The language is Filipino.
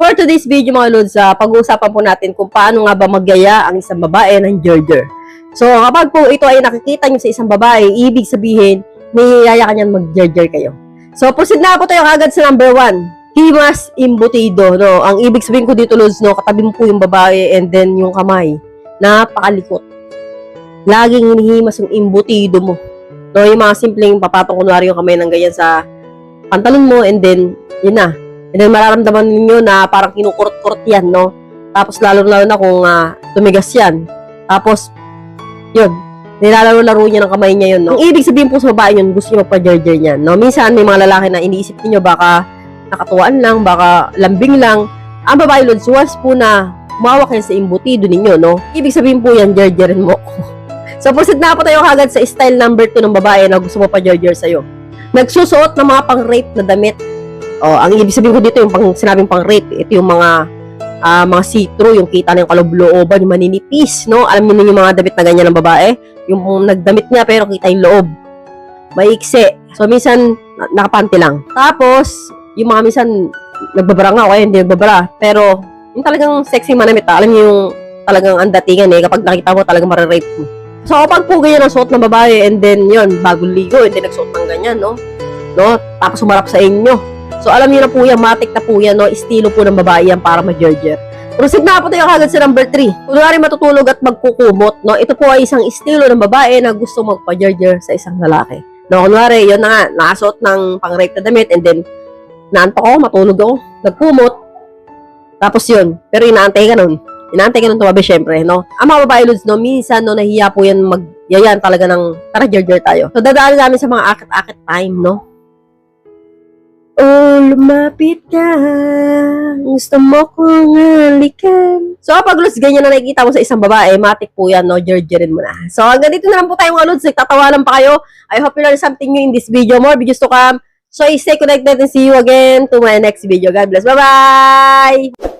For today's video mga lods, ah, pag-uusapan po natin kung paano nga ba magyaya ang isang babae ng Gerger. So kapag po ito ay nakikita nyo sa isang babae, ibig sabihin, niyaya ka niyan mag-Gerger kayo. So proceed na po tayo agad sa number one. Himas imbutido, no? Ang ibig sabihin ko dito, lods, no? Katabi mo po yung babae and then yung kamay. Napakalikot. Laging hinihimas yung imbutido mo. No, yung mga simpleng papatong kunwari yung kamay ng ganyan sa pantalon mo and then, yun na. And then mararamdaman ninyo na parang kinukurot-kurot yan, no? Tapos lalo-lalo na kung ah, tumigas yan. Tapos, yun, nilalaro-laro niya ng kamay niya yun, no? Ang ibig sabihin po sa babae yun, gusto niyo magpa-jerjer niyan, no? Minsan may mga lalaki na iniisip niyo baka nakatuwaan lang, baka lambing lang. Ang babae, Lods, once po na umawak yan sa imbutido ninyo, no? Ibig sabihin po yan, jerjerin mo. so, proceed na po tayo kagad sa style number 2 ng babae na gusto mo pa-jerjer sa'yo. Nagsusuot ng mga pang-rape na damit. Oh, ang ibig sabihin ko dito yung pang sinabing pang-rape, ito yung mga ah, mga see-through, yung kita na yung kaloob-looban, yung maninipis, no? Alam niyo yung mga damit na ganyan ng babae, yung nagdamit niya pero kita yung loob. Maiksi. So minsan na- nakapanti lang. Tapos yung mga minsan nagbabara nga kaya hindi nagbabara, pero yung talagang sexy manamit, ah, alam niyo yung talagang ang datingan eh kapag nakita mo talagang marirape mo. So kapag po ganyan ang suot ng babae and then yun, bagong ligo and then nagsuot ng ganyan, no? No? Tapos umarap sa inyo. So alam niyo na po yan, matik na po yan, no? Estilo po ng babae yan para ma-gerger. Proceed na po tayo kagad sa number 3. Kunwari matutulog at magkukumot, no? Ito po ay isang estilo ng babae na gusto magpa-gerger sa isang lalaki. No, kunwari, yun na nga, nakasuot ng pang-rape na damit and then naantok ako, matulog ako, nagkumot. Tapos yun, pero inaantay ka nun. Inaantay ka nun tumabi, syempre, no? Ang mga babae, Lods, no, minsan, no, nahiya po yan mag, yayan talaga ng, tara, gerger tayo. So, dadaan namin sa mga akit-akit time, no? Oh, lumapit ka. Gusto mo kong halikan. So, kapag Lods, ganyan na nakikita mo sa isang babae, matik po yan, no? Gergerin mo na. So, hanggang dito na lang po tayo mga Lods. Nagtatawanan pa kayo. I hope you learned something new in this video. More videos to come. So, stay connected and see you again to my next video. God bless. Bye-bye!